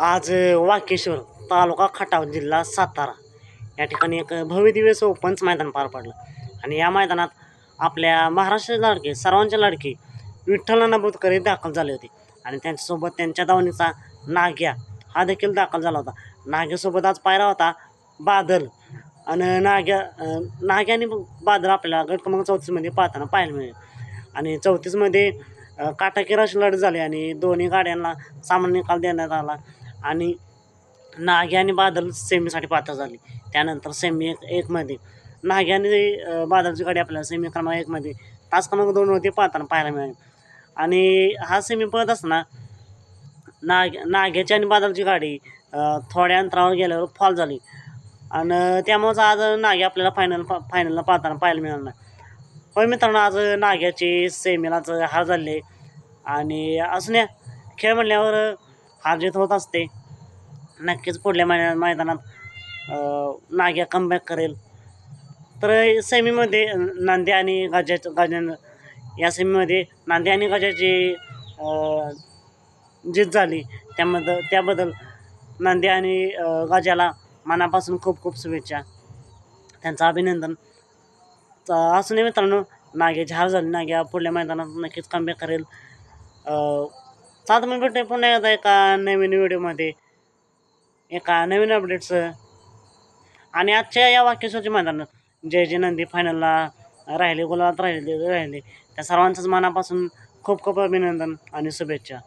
आज वाकेश्वर तालुका खटाव जिल्हा सातारा. या ठिकाणी एक भव्यदिव्य सोपंच मैदान पार पडलं. आणि या मैदानात आपल्या महाराष्ट्राचे लाडके सर्वांचे लाडके विठ्ठल बुतकरे दाखल झाले होते. आणि त्यांच्यासोबत त्यांच्या दावणीचा नाग्या हा देखील दाखल झाला होता. नाग्यासोबत आज पायरा होता बादल. आणि नाग्या नाग्या आणि बादल आपल्याला गट क्रमांक चौतीसमध्ये पाहताना पाहायला मिळेल. आणि चौतीसमध्ये अ, काटाकीर अशी लढत झाली आणि दोन्ही गाड्यांना सामान्य निकाल देण्यात आला. आणि नागे आणि बादल सेमीसाठी पात्र झाली. त्यानंतर सेमी एक एकमध्ये नागे आणि बादलची गाडी आपल्याला सेमी क्रमांक एकमध्ये तास क्रमांक दोनवरती पाहताना पाहायला मिळाली. आणि हा सेमी पळत असताना नाग नाग्याची आणि बादलची गाडी थोड्या अंतरावर गेल्यावर फॉल झाली. आणि त्यामुळंच आज नागे आपल्याला फायनल पा फायनलला पाहताना पाहायला मिळालं नाही. होय मित्रांनो आज नाग्याची सेमीलाच हार झाले. आणि असं खेळ म्हणल्यावर हारजित होत असते. नक्कीच पुढल्या मैदा मैदानात नाग्या कमबॅक करेल. तर सेमीमध्ये नांदे आणि गजाच्या गजान या सेमीमध्ये नांदे आणि गजाची जीत झाली. त्यामध्ये त्याबद्दल नांदे आणि अ, गजाला मनापासून खूप खूप शुभेच्छा. त्यांचं अभिनंदन. असूनही असं नाही मित्रांनो नाग्याची हार झाली. नाग्या पुढल्या मैदानात नक्कीच कमबॅक करेल. सात मी भेटते पुन्हा एकदा एका नवीन व्हिडिओमध्ये? एका नवीन अपडेट्स आणि आजच्या या वाक्यसूची मैदानात जय जय नंदी फायनलला राहिले गुलाबात राहिले राहिले. त्या सर्वांचंच मनापासून खूप खूप अभिनंदन आणि शुभेच्छा.